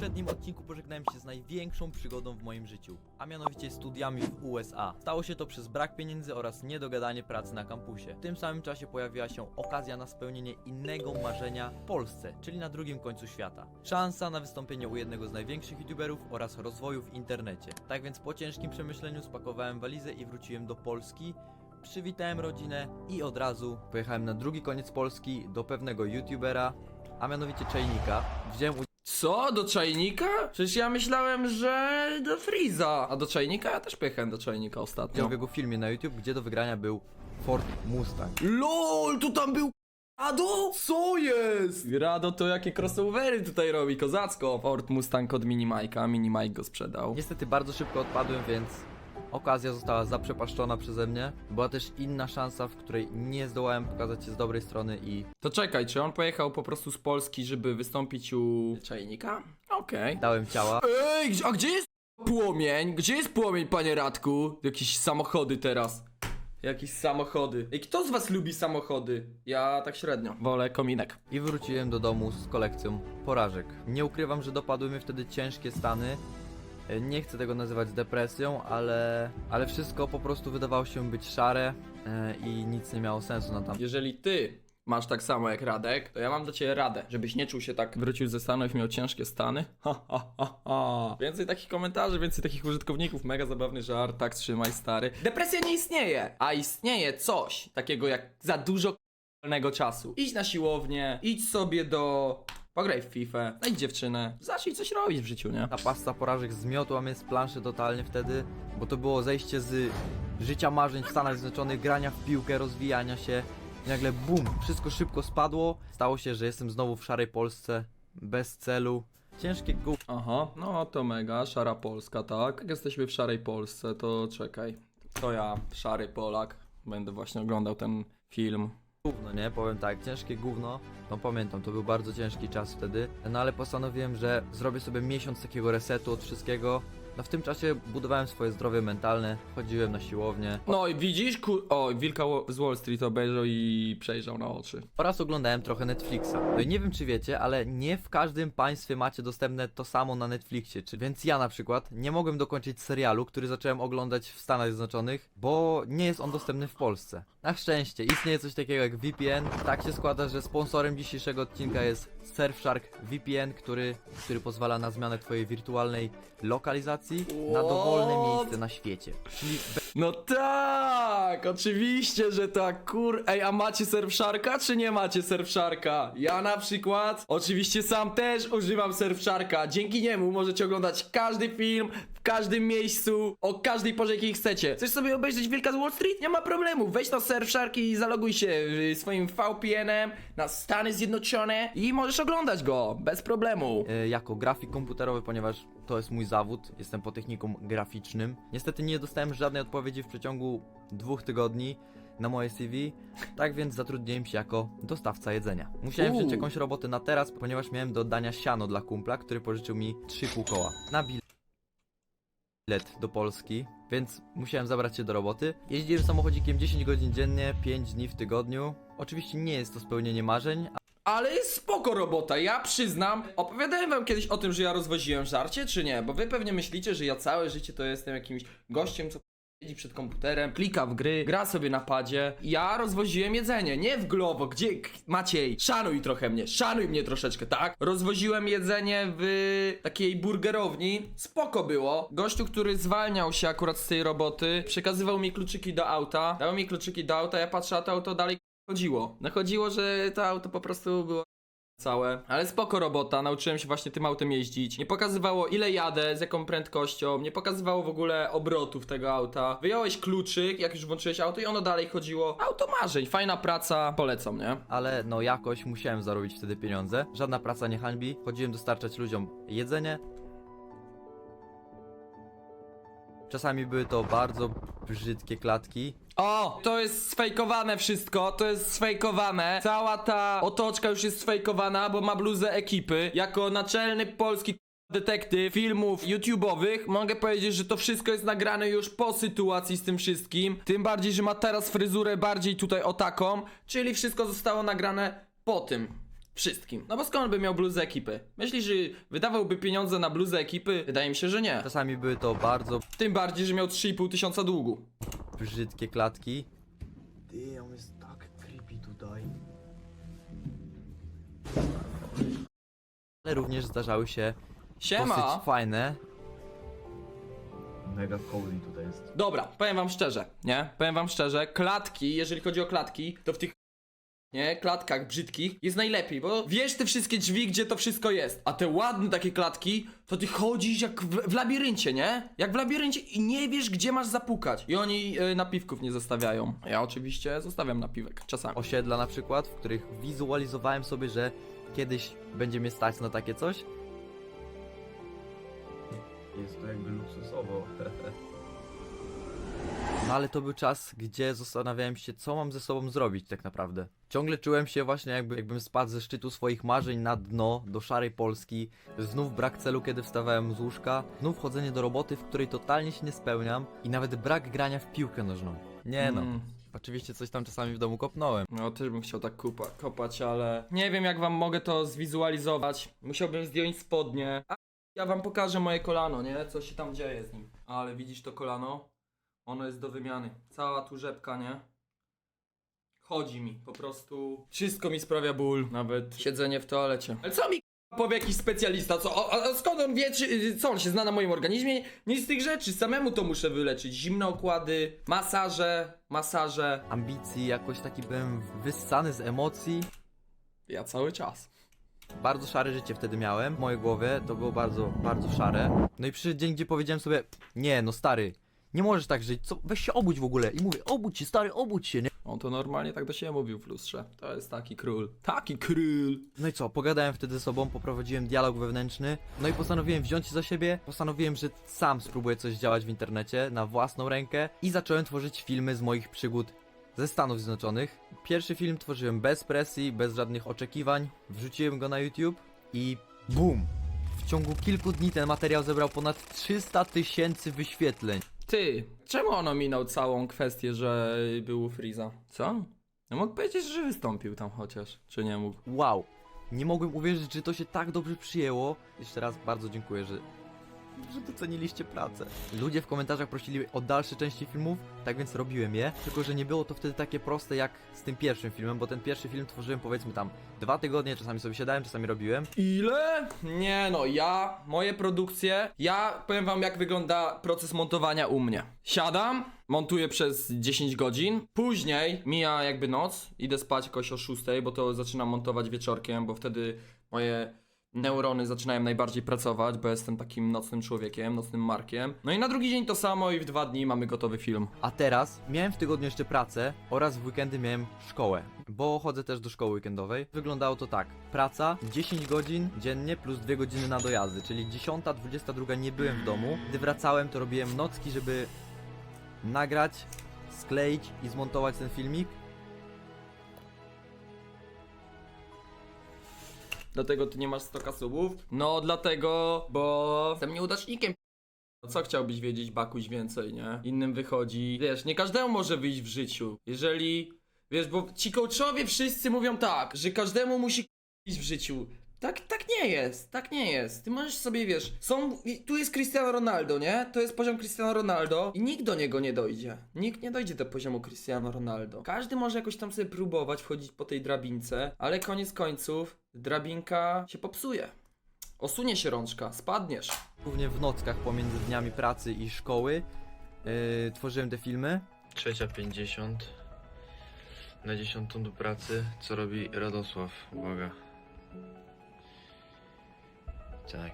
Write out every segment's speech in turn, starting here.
poprzednim odcinku pożegnałem się z największą przygodą w moim życiu, a mianowicie studiami w USA. Stało się to przez brak pieniędzy oraz niedogadanie pracy na kampusie. W tym samym czasie pojawiła się okazja na spełnienie innego marzenia w Polsce, czyli na drugim końcu świata. Szansa na wystąpienie u jednego z największych youtuberów oraz rozwoju w internecie. Tak więc po ciężkim przemyśleniu spakowałem walizę i wróciłem do Polski, przywitałem rodzinę i od razu pojechałem na drugi koniec Polski do pewnego youtubera, a mianowicie Czajnika. Wziąłem Co? Do czajnika? Przecież ja myślałem, że do Freeza. A do czajnika? Ja też pojechałem do czajnika ostatnio. w jego filmie na YouTube, gdzie do wygrania był Ford Mustang. LOL, tu tam był Rado? Co jest? Rado to jakie crossovery tutaj robi, kozacko. Ford Mustang od Minimajka, Minimajk go sprzedał. Niestety bardzo szybko odpadłem, więc okazja została zaprzepaszczona przeze mnie. Była też inna szansa, w której nie zdołałem pokazać się z dobrej strony i To czekaj, czy on pojechał po prostu z Polski, żeby wystąpić u czajnika? Okej. dałem ciała. Ej, gdzie- a gdzie jest płomień? Gdzie jest płomień, panie Radku? Jakieś samochody teraz. Jakieś samochody. I kto z was lubi samochody? Ja tak średnio. Wolę kominek. I wróciłem do domu z kolekcją porażek. Nie ukrywam, że dopadły mnie wtedy ciężkie stany. E, Nie chcę tego nazywać depresją, ale, ale wszystko po prostu wydawało się być szare e, i nic nie miało sensu na tam. Jeżeli ty masz tak samo jak Radek, to ja mam dla ciebie radę, żebyś nie czuł się tak wrócił ze Stanów i miał ciężkie stany. Ha, ha, ha, ha. Więcej takich komentarzy, więcej takich użytkowników. Mega zabawny żart, tak trzymaj stary. Depresja nie istnieje, a istnieje coś takiego jak za dużo czasu. Idź na siłownię, idź sobie do... Pograj w FIFA, znajdź dziewczynę, zacznij coś robić w życiu, nie? Ta pasta porażek zmiotła mnie z planszy totalnie wtedy, bo to było zejście z życia marzeń w Stanach Zjednoczonych, grania w piłkę, rozwijania się. I nagle bum, wszystko szybko spadło. Stało się, że jestem znowu w szarej Polsce, bez celu. Ciężkie gó... Aha, no to mega, szara Polska, tak. Jak jesteśmy w szarej Polsce, to czekaj. To ja, szary Polak, będę właśnie oglądał ten film. Gówno, nie? Powiem tak, ciężkie gówno. No pamiętam, to był bardzo ciężki czas wtedy. No ale postanowiłem, że zrobię sobie miesiąc takiego resetu od wszystkiego. No w tym czasie budowałem swoje zdrowie mentalne, chodziłem na siłownię No i widzisz, kur... O, Wilka z Wall Street obejrzał i przejrzał na oczy. oraz oglądałem trochę Netflixa. No i nie wiem czy wiecie, ale nie w każdym państwie macie dostępne to samo na Netflixie. Czy... Więc ja na przykład nie mogłem dokończyć serialu, który zacząłem oglądać w Stanach Zjednoczonych, bo nie jest on dostępny w Polsce. Na szczęście istnieje coś takiego jak VPN. Tak się składa, że sponsorem dzisiejszego odcinka jest Surfshark VPN, który, który pozwala na zmianę twojej wirtualnej lokalizacji na dowolne What? miejsce na świecie. Czyli No tak, oczywiście, że tak, kur... Ej, a macie Surfsharka, czy nie macie Surfsharka? Ja na przykład, oczywiście sam też używam Surfsharka. Dzięki niemu możecie oglądać każdy film, w każdym miejscu, o każdej porze, jakiej chcecie. Chcesz sobie obejrzeć Wilka z Wall Street? Nie ma problemu, wejdź na Surfshark i zaloguj się y, swoim VPN-em na Stany Zjednoczone i możesz oglądać go, bez problemu. e, jako grafik komputerowy, ponieważ to jest mój zawód, jestem po technikum graficznym. Niestety nie dostałem żadnej odpowiedzi w przeciągu dwóch tygodni na moje CV, tak więc zatrudniłem się jako dostawca jedzenia. Musiałem wziąć Uuu. jakąś robotę na teraz, ponieważ miałem do oddania siano dla kumpla, który pożyczył mi trzy pół koła. Na bilet do Polski, więc musiałem zabrać się do roboty. Jeździłem samochodzikiem 10 godzin dziennie, 5 dni w tygodniu. Oczywiście nie jest to spełnienie marzeń, Ale jest spoko robota, ja przyznam. Opowiadałem wam kiedyś o tym, że ja rozwoziłem żarcie, czy nie? Bo wy pewnie myślicie, że ja całe życie to jestem jakimś gościem, co siedzi przed komputerem, klika w gry, gra sobie na padzie. Ja rozwoziłem jedzenie, nie w Glovo, gdzie... Maciej, szanuj trochę mnie, szanuj mnie troszeczkę, tak? Rozwoziłem jedzenie w takiej burgerowni, spoko było. Gościu, który zwalniał się akurat z tej roboty, przekazywał mi kluczyki do auta, dał mi kluczyki do auta, ja patrzę, a to auto dalej chodziło. No chodziło, że to auto po prostu było całe. Ale spoko robota, nauczyłem się właśnie tym autem jeździć. Nie pokazywało ile jadę, z jaką prędkością, nie pokazywało w ogóle obrotów tego auta. Wyjąłeś kluczyk, jak już włączyłeś auto i ono dalej chodziło. Auto marzeń, fajna praca, polecam, nie? ale no jakoś musiałem zarobić wtedy pieniądze. Żadna praca nie hańbi. Chodziłem dostarczać ludziom jedzenie. Czasami były to bardzo brzydkie klatki. O, to jest sfejkowane wszystko, to jest sfejkowane. Cała ta otoczka już jest sfejkowana, bo ma bluzę ekipy. Jako naczelny polski detektyw filmów YouTube'owych mogę powiedzieć, że to wszystko jest nagrane już po sytuacji z tym wszystkim. Tym bardziej, że ma teraz fryzurę bardziej tutaj o taką, czyli wszystko zostało nagrane po tym. Wszystkim. No bo skąd by miał bluzę ekipy? Myślisz, że wydawałby pieniądze na bluzę ekipy? Wydaje mi się, że nie. Czasami były to bardzo Tym bardziej, że miał 3,5 tysiąca długu. brzydkie klatki. Ty, on jest tak creepy tutaj. Ale również zdarzały się Siema! dosyć fajne. Mega cozy tutaj jest. Dobra, powiem wam szczerze, nie? Powiem wam szczerze, klatki, jeżeli chodzi o klatki, to w tych nie, klatkach brzydkich jest najlepiej, bo wiesz te wszystkie drzwi, gdzie to wszystko jest. A te ładne takie klatki, to ty chodzisz jak w, w labiryncie, nie? Jak w labiryncie i nie wiesz, gdzie masz zapukać. I oni y, napiwków nie zostawiają. Ja oczywiście zostawiam napiwek, czasami. osiedla na przykład, w których wizualizowałem sobie, że kiedyś będzie mnie stać na takie coś. Jest to jakby luksusowo. No ale to był czas, gdzie zastanawiałem się, co mam ze sobą zrobić tak naprawdę. Ciągle czułem się właśnie jakby, jakbym spadł ze szczytu swoich marzeń na dno, do szarej Polski. Znów brak celu, kiedy wstawałem z łóżka. Znów chodzenie do roboty, w której totalnie się nie spełniam. I nawet brak grania w piłkę nożną. Nie no. Mm. Oczywiście coś tam czasami w domu kopnąłem. No, też bym chciał tak kupa, kopać, ale nie wiem, jak wam mogę to zwizualizować. Musiałbym zdjąć spodnie. A ja wam pokażę moje kolano, nie? Co się tam dzieje z nim. Ale widzisz to kolano? Ono jest do wymiany. Cała tu rzepka, nie? Chodzi mi, po prostu. Wszystko mi sprawia ból. Nawet siedzenie w toalecie. Ale co mi k***a, powie jakiś specjalista? Co, a, a skąd on wie, czy, co on się zna na moim organizmie? Nic z tych rzeczy, samemu to muszę wyleczyć. Zimne okłady, masaże, masaże. Ambicji, jakoś taki byłem wyssany z emocji. Ja cały czas. Bardzo szare życie wtedy miałem. W mojej głowie to było bardzo, bardzo szare. No i przyszedł dzień, gdzie powiedziałem sobie, nie no stary, nie możesz tak żyć, co, weź się obudź w ogóle. I mówię, obudź się stary, obudź się, nie? On to normalnie tak do siebie mówił w lustrze. To jest taki król. Taki król. No i co, pogadałem wtedy ze sobą, poprowadziłem dialog wewnętrzny, no i postanowiłem wziąć się za siebie, postanowiłem, że sam spróbuję coś działać w internecie na własną rękę i zacząłem tworzyć filmy z moich przygód ze Stanów Zjednoczonych. Pierwszy film tworzyłem bez presji, bez żadnych oczekiwań, wrzuciłem go na YouTube i BUM! W ciągu kilku dni ten materiał zebrał ponad 300 tysięcy wyświetleń. Ty, czemu on ominął całą kwestię, że był u Freeza? Co? No mógł powiedzieć, że wystąpił tam chociaż. Czy nie mógł? Wow! Nie mogłem uwierzyć, że to się tak dobrze przyjęło. Jeszcze raz bardzo dziękuję, że, że doceniliście pracę. Ludzie w komentarzach prosili o dalsze części filmów, tak więc robiłem je. Tylko, że nie było to wtedy takie proste jak z tym pierwszym filmem, bo ten pierwszy film tworzyłem powiedzmy tam dwa tygodnie, czasami sobie siadałem, czasami robiłem. Ile? Nie no, ja, moje produkcje, ja powiem wam jak wygląda proces montowania u mnie. Siadam, montuję przez 10 godzin, później mija jakby noc, idę spać jakoś o 6, bo to zaczynam montować wieczorkiem, bo wtedy moje neurony zaczynają najbardziej pracować, bo jestem takim nocnym człowiekiem, nocnym markiem. No i na drugi dzień to samo i w dwa dni mamy gotowy film. A teraz miałem w tygodniu jeszcze pracę oraz w weekendy miałem szkołę, bo chodzę też do szkoły weekendowej. Wyglądało to tak. Praca 10 godzin dziennie plus 2 godziny na dojazdy, czyli 10, 22 nie byłem w domu. Gdy wracałem to robiłem nocki, żeby nagrać, skleić i zmontować ten filmik. Dlatego ty nie masz 100 subów? No dlatego, bo jestem nieudacznikiem. Co chciałbyś wiedzieć, Bakuś, więcej, nie? Innym wychodzi. Wiesz, nie każdemu może wyjść w życiu. Jeżeli, wiesz, bo ci coachowie wszyscy mówią tak, że każdemu musi iść w życiu. Tak, tak nie jest, tak nie jest. Ty możesz sobie, wiesz, są, i tu jest Cristiano Ronaldo, nie? To jest poziom Cristiano Ronaldo i nikt do niego nie dojdzie. Nikt nie dojdzie do poziomu Cristiano Ronaldo. Każdy może jakoś tam sobie próbować wchodzić po tej drabince, ale koniec końców drabinka się popsuje. Osunie się rączka, spadniesz. Głównie w nockach pomiędzy dniami pracy i szkoły yy, tworzyłem te filmy. Trzecia 50. Na dziesiątą do pracy. Co robi Radosław? Uwaga. Tak.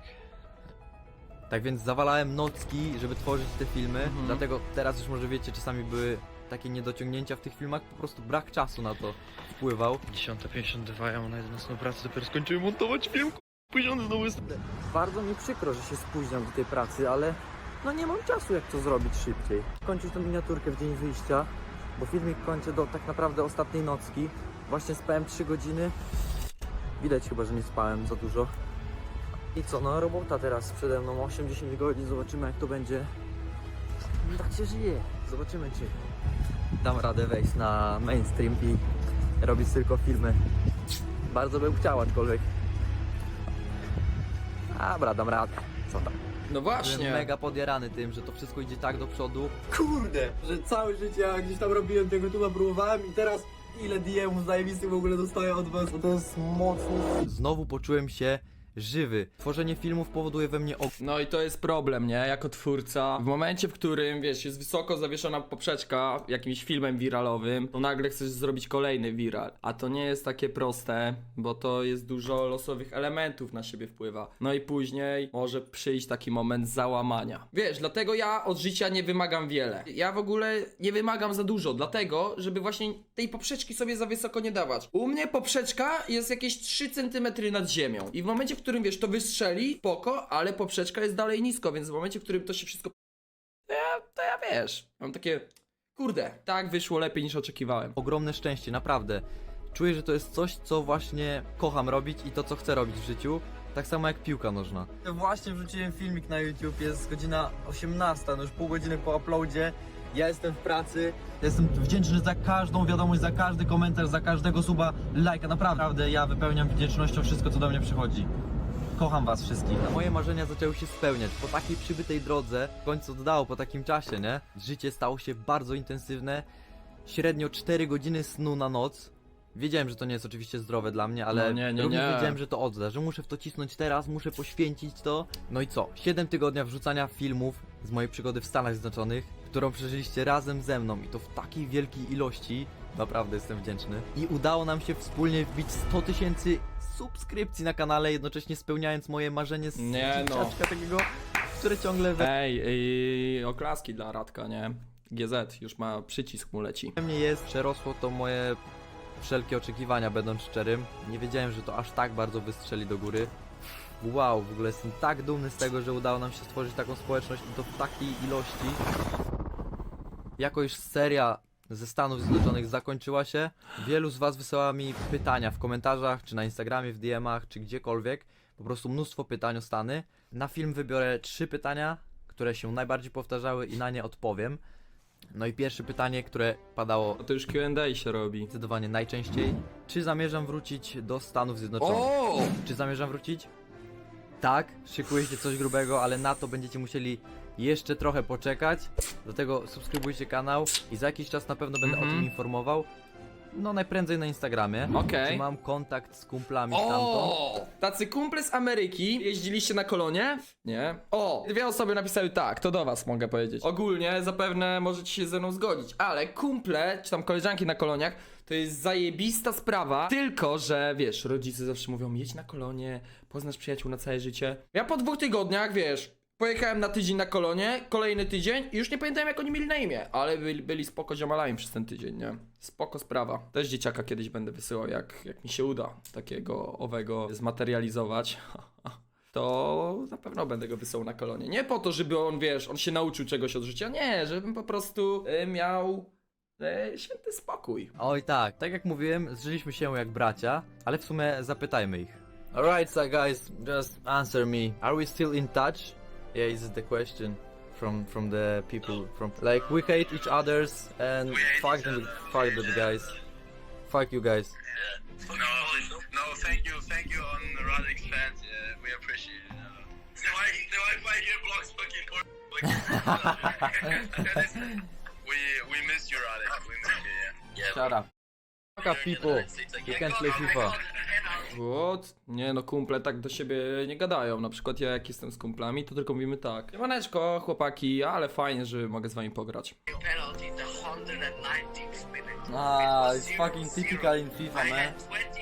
Tak więc zawalałem nocki, żeby tworzyć te filmy, Mhm. dlatego teraz już może wiecie, czasami były takie niedociągnięcia w tych filmach, po prostu brak czasu na to wpływał. 10.52, ja mam na 11 pracę, dopiero skończyłem montować film. Później znowu jest... Bardzo mi przykro, że się spóźniam do tej pracy, ale no nie mam czasu jak to zrobić szybciej. Kończyć tą miniaturkę w dzień wyjścia, bo filmik kończę do tak naprawdę ostatniej nocki. Właśnie spałem 3 godziny. Widać chyba, że nie spałem za dużo. I co, no robota teraz przede mną 80 godzin, zobaczymy jak to będzie. No Tak się żyje, zobaczymy czy dam radę wejść na mainstream i robić tylko filmy Bardzo bym chciał, aczkolwiek... Dobra, dam radę. Co tam? No Byłem właśnie. mega podjarany tym, że to wszystko idzie tak do przodu. Kurde, że całe życie ja gdzieś tam robiłem tego tuba, próbowałem i teraz ile DM-ów zajebistych w ogóle dostaję od was, to jest mocny Znowu poczułem się żywy. Tworzenie filmów powoduje we mnie No i to jest problem, nie? Jako twórca. W momencie, w którym, wiesz, jest wysoko zawieszona poprzeczka jakimś filmem wiralowym, to nagle chcesz zrobić kolejny viral. A to nie jest takie proste, bo to jest dużo losowych elementów na siebie wpływa. No i później może przyjść taki moment załamania. Wiesz, dlatego ja od życia nie wymagam wiele. Ja w ogóle nie wymagam za dużo, dlatego, żeby właśnie tej poprzeczki sobie za wysoko nie dawać. U mnie poprzeczka jest jakieś 3 cm nad ziemią. I w momencie, w którym wiesz, to wystrzeli, spoko, ale poprzeczka jest dalej nisko, więc w momencie, w którym to się wszystko. To ja, to ja wiesz. Mam takie. Kurde, tak wyszło lepiej niż oczekiwałem. ogromne szczęście, naprawdę. Czuję, że to jest coś, co właśnie kocham robić i to, co chcę robić w życiu. Tak samo jak piłka nożna. Właśnie wrzuciłem filmik na YouTube, jest godzina 18, no już pół godziny po uploadzie. Ja jestem w pracy, jestem wdzięczny za każdą wiadomość, za każdy komentarz, za każdego suba, lajka, naprawdę ja wypełniam wdzięcznością wszystko, co do mnie przychodzi. Kocham was wszystkich. Moje marzenia zaczęły się spełniać. Po takiej przybytej drodze, w końcu oddało po takim czasie, nie? Życie stało się bardzo intensywne. Średnio 4 godziny snu na noc. Wiedziałem, że to nie jest oczywiście zdrowe dla mnie, ale No nie, nie, również nie. wiedziałem, że to odda, że muszę w to cisnąć teraz, muszę poświęcić to. No i co? 7 tygodnia wrzucania filmów z mojej przygody w Stanach Zjednoczonych, którą przeżyliście razem ze mną i to w takiej wielkiej ilości. Naprawdę jestem wdzięczny. I udało nam się wspólnie wbić 100 tysięcy subskrypcji na kanale, jednocześnie spełniając moje marzenie z Nie no. dzieciaczka takiego, które ciągle we Ej, ej, oklaski dla Radka, nie? GZ, już ma przycisk mu leci. mnie jest. Przerosło to moje wszelkie oczekiwania, będąc szczerym. Nie wiedziałem, że to aż tak bardzo wystrzeli do góry. Wow, w ogóle jestem tak dumny z tego, że udało nam się stworzyć taką społeczność i to w takiej ilości. Jako już seria ze Stanów Zjednoczonych zakończyła się, wielu z Was wysyła mi pytania w komentarzach, czy na Instagramie, w DM-ach, czy gdziekolwiek. Po prostu mnóstwo pytań o Stany. Na film wybiorę trzy pytania, które się najbardziej powtarzały i na nie odpowiem. No i pierwsze pytanie, które padało No to już Q&A się robi. zdecydowanie najczęściej. Czy zamierzam wrócić do Stanów Zjednoczonych? O! Czy zamierzam wrócić? Tak, szykuje się coś grubego, ale na to będziecie musieli jeszcze trochę poczekać. Dlatego subskrybujcie kanał i za jakiś czas na pewno będę Mhm. o tym informował. No najprędzej na Instagramie. Okej. Czy mam kontakt z kumplami stamtąd? O! Tacy kumple z Ameryki jeździliście na kolonie? Nie. O! Dwie osoby napisały tak, to do was mogę powiedzieć. Ogólnie zapewne możecie się ze mną zgodzić, ale kumple, czy tam koleżanki na koloniach, to jest zajebista sprawa, tylko że wiesz, rodzice zawsze mówią jedź na kolonie, poznasz przyjaciół na całe życie. Ja po dwóch tygodniach, wiesz, Pojechałem na tydzień na kolonie, kolejny tydzień i już nie pamiętam jak oni mieli na imię, ale byli, byli spoko ziomalami przez ten tydzień, nie? Spoko sprawa. Też dzieciaka kiedyś będę wysyłał, jak, jak mi się uda takiego owego zmaterializować. To na pewno będę go wysyłał na kolonie. Nie po to, żeby on, wiesz, on się nauczył czegoś od życia, nie, żebym po prostu y, miał y, święty spokój. Oj tak, tak jak mówiłem, zżyliśmy się jak bracia, ale w sumie zapytajmy ich. Alright, so guys, just answer me. Are we still in touch? Yeah, is the question from from the people from like we hate each others and fuck them, fuck them guys. Fuck you guys. No, no, thank you, thank you on Radik's fans. Yeah, we appreciate it. Uh, the, wi- the Wi-Fi here blocks fucking we we miss you, Radik. We miss you. Yeah. Yeah. Shut up. Fuck up people. You can't play FIFA. What? Nie no, kumple tak do siebie nie gadają. Na przykład ja jak jestem z kumplami, to tylko mówimy tak. Siemaneczko, chłopaki, ale fajnie, że mogę z wami pograć. Penalty in the 119th minute. Ah, it's fucking typical in FIFA, man.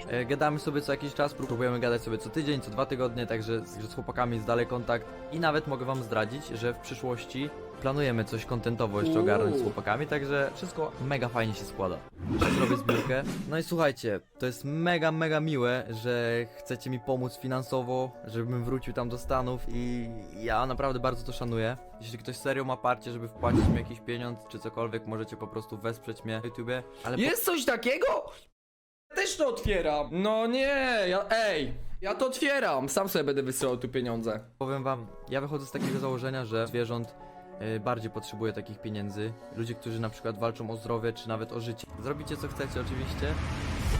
E, Gadamy sobie co jakiś czas, próbujemy gadać sobie co tydzień, co dwa tygodnie, także z, że z chłopakami jest dalej kontakt. I nawet mogę wam zdradzić, że w przyszłości planujemy coś kontentowo jeszcze ogarnąć z chłopakami, także wszystko mega fajnie się składa. Jeszcze zrobię zbiórkę. No i słuchajcie, to jest mega, mega miłe, że chcecie mi pomóc finansowo, żebym wrócił tam do Stanów i ja naprawdę bardzo to szanuję. Jeśli ktoś serio ma parcie, żeby wpłacić mi jakiś pieniądz czy cokolwiek, możecie po prostu wesprzeć mnie na YouTubie. Ale po- Jest coś takiego? Ja też to otwieram. No nie, ja, ej, ja to otwieram. Sam sobie będę wysyłał tu pieniądze. Powiem wam, ja wychodzę z takiego założenia, że zwierząt y, bardziej potrzebuje takich pieniędzy. Ludzie, którzy na przykład walczą o zdrowie, czy nawet o życie. Zrobicie co chcecie oczywiście,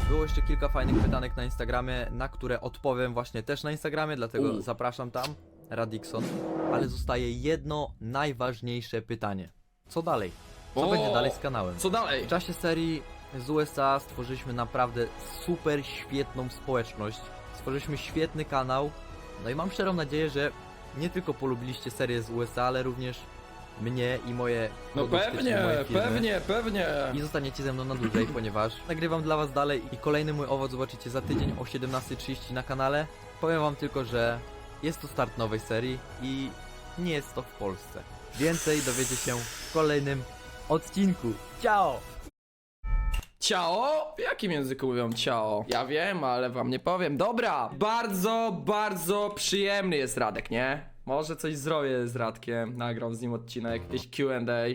Było jeszcze kilka fajnych pytanek na Instagramie, na które odpowiem właśnie też na Instagramie, dlatego U. zapraszam tam, Radikson. Ale zostaje jedno najważniejsze pytanie. Co dalej? Co O! będzie dalej z kanałem? Co dalej? W czasie serii z USA stworzyliśmy naprawdę super świetną społeczność. Stworzyliśmy świetny kanał. No i mam szczerą nadzieję, że nie tylko polubiliście serię z USA, ale również mnie i moje No produkty, czyli pewnie, moje filmy. pewnie, pewnie. I zostaniecie ze mną na dłużej, ponieważ nagrywam dla was dalej i kolejny mój owoc zobaczycie za tydzień o 17.30 na kanale. Powiem wam tylko, że jest to start nowej serii i nie jest to w Polsce. Więcej dowiecie się w kolejnym odcinku. Ciao! Ciao? W jakim języku mówią ciao? Ja wiem, ale wam nie powiem. Dobra, bardzo, bardzo przyjemny jest Radek, nie? Może coś zrobię z Radkiem, nagram z nim odcinek, jakieś Q&A.